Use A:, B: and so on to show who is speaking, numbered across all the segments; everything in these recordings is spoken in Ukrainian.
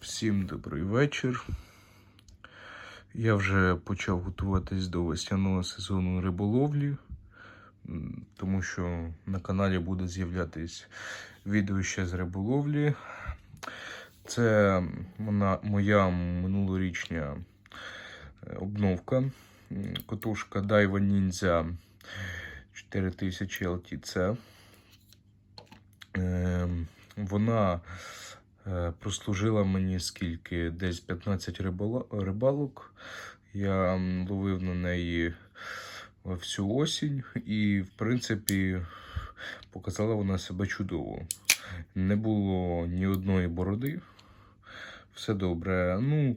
A: Всім добрий вечір. Я вже почав готуватись до весняного сезону риболовлі, тому що на каналі буде з'являтись відео ще з риболовлі. Це моя минулорічня е, обновка. Котушка Daiwa Ninja 4000 LTC. Ем, Вона прослужила мені скільки? Десь 15 рибалок. Я ловив на неї всю осінь, і, в принципі, показала вона себе чудово. Не було ні одної бороди. Все добре. Ну,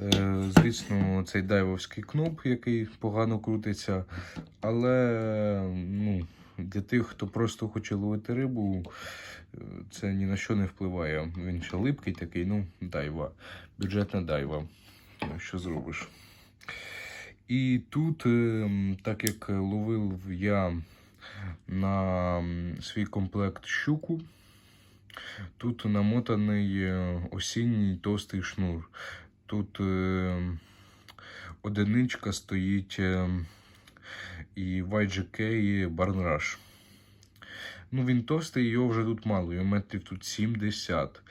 A: е, звісно, цей дайвовський кноп, який погано крутиться. Але ну, для тих, хто просто хоче ловити рибу, е, це ні на що не впливає. Він ще липкий такий, ну, дайва, бюджетна дайва. Що зробиш? І тут, е, так як ловив я на свій комплект щуку, тут намотаний е, осінній товстий шнур. Тут одиничка стоїть і YGK Barn Rush. Ну, він товстий, його вже тут мало, його метрів тут 70.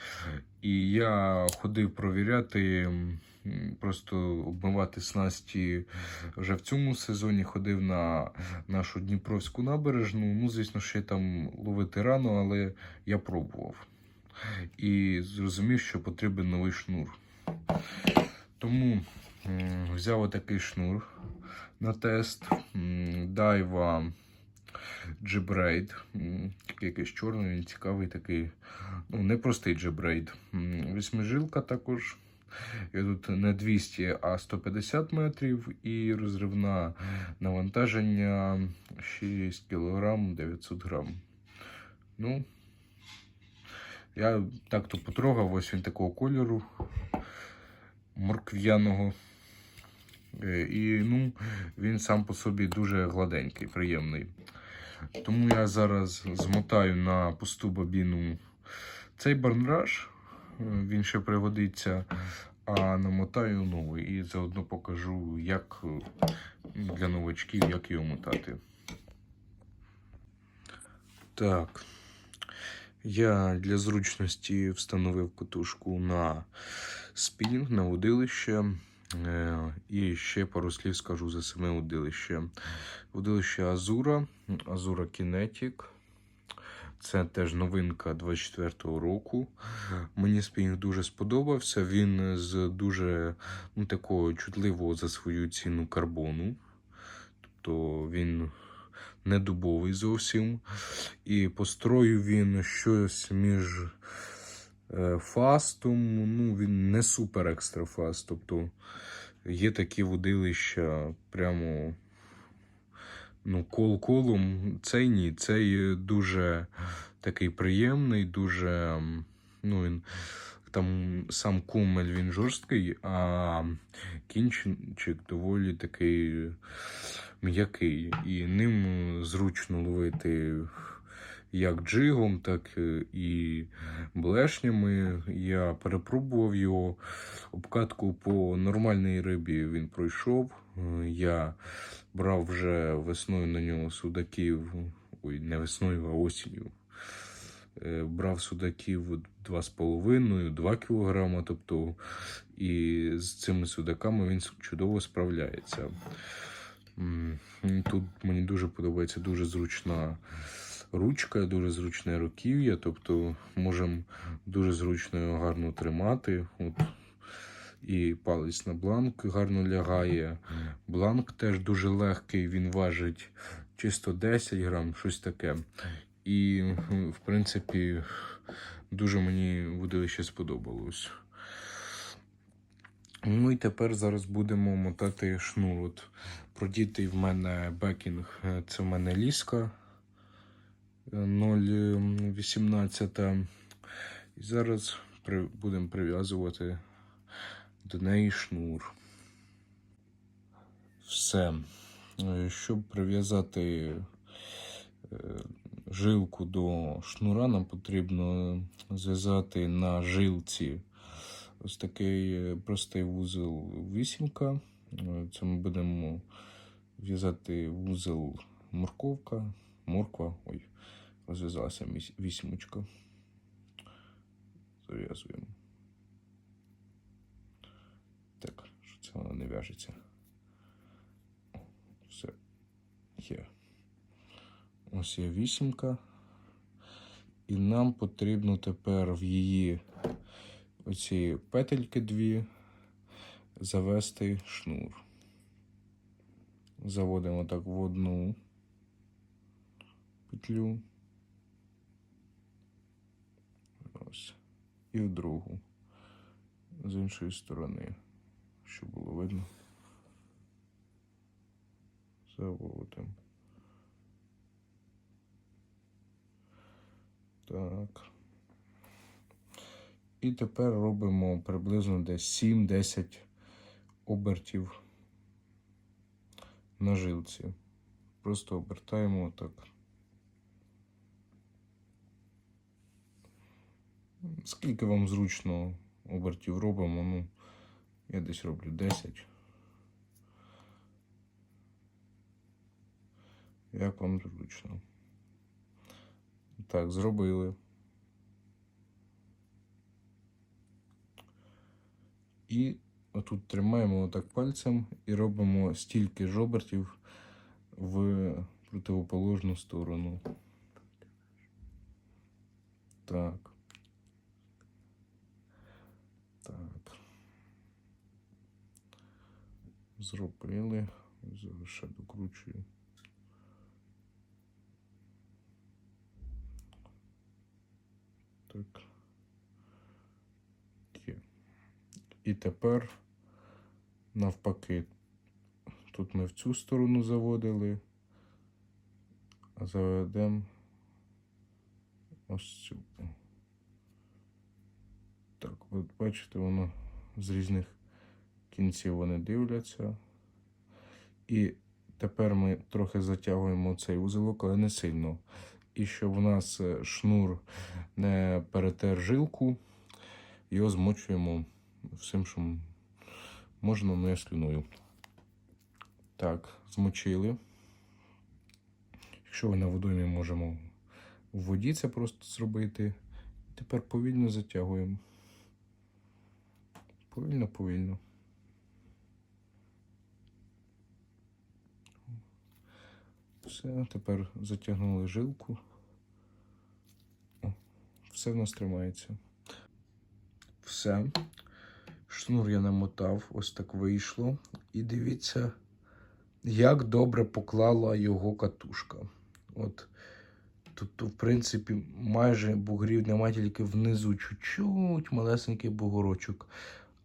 A: І я ходив провіряти, просто обмивати снасті вже в цьому сезоні. Ходив на нашу Дніпровську набережну. Ну, звісно, ще там ловити рано, але я пробував. І зрозумів, що потрібен новий шнур. Тому взяв отакий шнур на тест. Дайва Джебрейд. Якийсь чорний, він цікавий такий. Ну, не простий джебрейд. М, Восьмижилка також. І тут не 200, а 150 метрів. І розривна навантаження 6 кг 900 грам. Ну, я так-то потрогав, ось він такого кольору моркв'яного. Е, І ну, він сам по собі дуже гладенький, приємний. Тому я зараз змотаю на пусту бобіну цей барнраж. Він ще пригодиться, а намотаю новий. І заодно покажу, як е, для новачків, як його мотати. Так. Я для зручності встановив катушку на спінінг, на удилище. Е, І ще пару слів скажу за саме удилище. Удилище Азура, Азура Kinetic. Це теж новинка 24-го року. Мені спінінг дуже сподобався. Він з дуже ну, такого чутливого за свою ціну карбону. Тобто він не дубовий зовсім. І по строю він щось між фастом. Ну, він не супер екстра фаст. Тобто є такі водилища прямо ну, кол колом. Цей ні. Цей дуже такий приємний, дуже. Ну, він, там сам кумель він жорсткий, а кінчик доволі такий м'який. І ним зручно ловити як джигом, так і блешнями. Я перепробував його. Обкатку по нормальній рибі він пройшов. Е, Я брав вже весною на нього судаків. Ой, не весною, а осінню. Е, Брав судаків 2,5-2 кг, тобто і з цими судаками він чудово справляється. Тут мені дуже подобається дуже зручна ручка, дуже зручне руків'я, тобто можемо дуже зручно його гарно тримати. От. І палець на бланк гарно лягає. Бланк теж дуже легкий, він важить чисто 10 грам, щось таке. І, в принципі, дуже мені водилище сподобалось. Ну і тепер зараз будемо мотати шнур. От продітий в мене бекінг, е, це в мене ліска 0,18. І зараз будемо прив'язувати до неї шнур. Все. Щоб прив'язати е, жилку до шнура, нам потрібно зв'язати на жилці Ось такий е, простий вузол вісімка. Це ми будемо в'язати вузол морковка, морква. Ой, розв'язалася вісімочка. Зав'язуємо. Так, що це вона не в'яжеться. Все. Є. Ось є вісімка. І нам потрібно тепер в її оці петельки дві завести шнур. Заводимо так в одну петлю. Ось. І в другу. З іншої сторони. Щоб було видно. Заводимо. Так. І тепер робимо приблизно десь 7-10 обертів на жилці. Просто обертаємо отак. Скільки вам зручно обертів робимо? Ну, я десь роблю 10. Як вам зручно? Так, зробили. І отут тримаємо отак пальцем і робимо стільки ж обертів в противоположну сторону. Так. Зробили. Зараз ще докручую. Так. Є. І тепер навпаки. Тут ми в цю сторону заводили, а заведемо ось цю. Так, от бачите, воно з різних кінців вони дивляться. І тепер ми трохи затягуємо цей узелок, але не сильно. І щоб в нас е, шнур не перетер жилку, його змочуємо всім, що можна, ну слюною. Так, змочили. Якщо ви на водоймі можемо в воді це просто зробити. Тепер повільно затягуємо. Повільно, повільно. Все, тепер затягнули жилку. О, все в нас тримається. Все. Шнур я намотав, ось так вийшло. І дивіться, як добре поклала його катушка. От тут, в принципі, майже бугрів немає тільки внизу чуть-чуть малесенький бугорочок.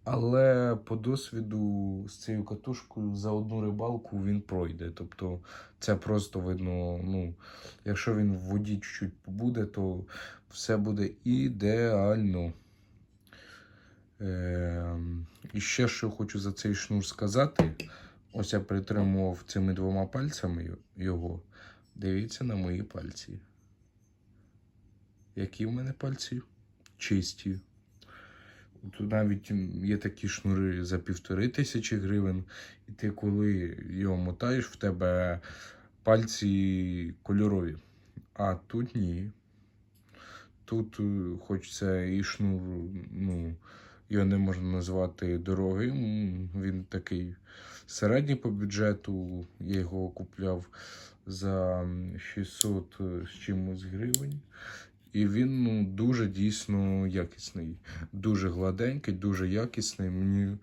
A: Але по досвіду з цією катушкою за одну рибалку він пройде. Тобто це просто видно, ну, якщо він в воді чуть-чуть побуде, то все буде ідеально. Е, і ще що хочу за цей шнур сказати. Ось я притримував цими двома пальцями його. Дивіться на мої пальці. Які в мене пальці? Чисті. Тут навіть є такі шнури за півтори тисячі гривень, і ти коли його мотаєш, в тебе пальці кольорові. А тут ні. Тут, е, хоч це і шнур, ну, його не можна назвати дорогим. Він такий середній по бюджету. Я його купляв за 600 з чимось гривень. І він ну, дуже дійсно якісний, дуже гладенький, дуже якісний. Мені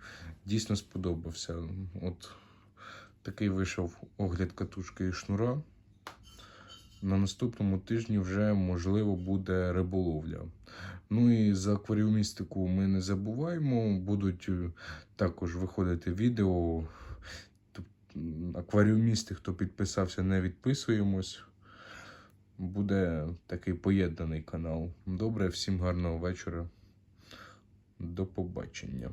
A: дійсно сподобався. От такий вийшов огляд катушки і шнура. На наступному тижні вже можливо буде риболовля. Ну і за акваріумістику ми не забуваємо. Будуть е, також виходити відео. Акваріумісти, хто підписався, не відписуємось. Буде такий поєднаний канал. Добре, всім гарного вечора. До побачення.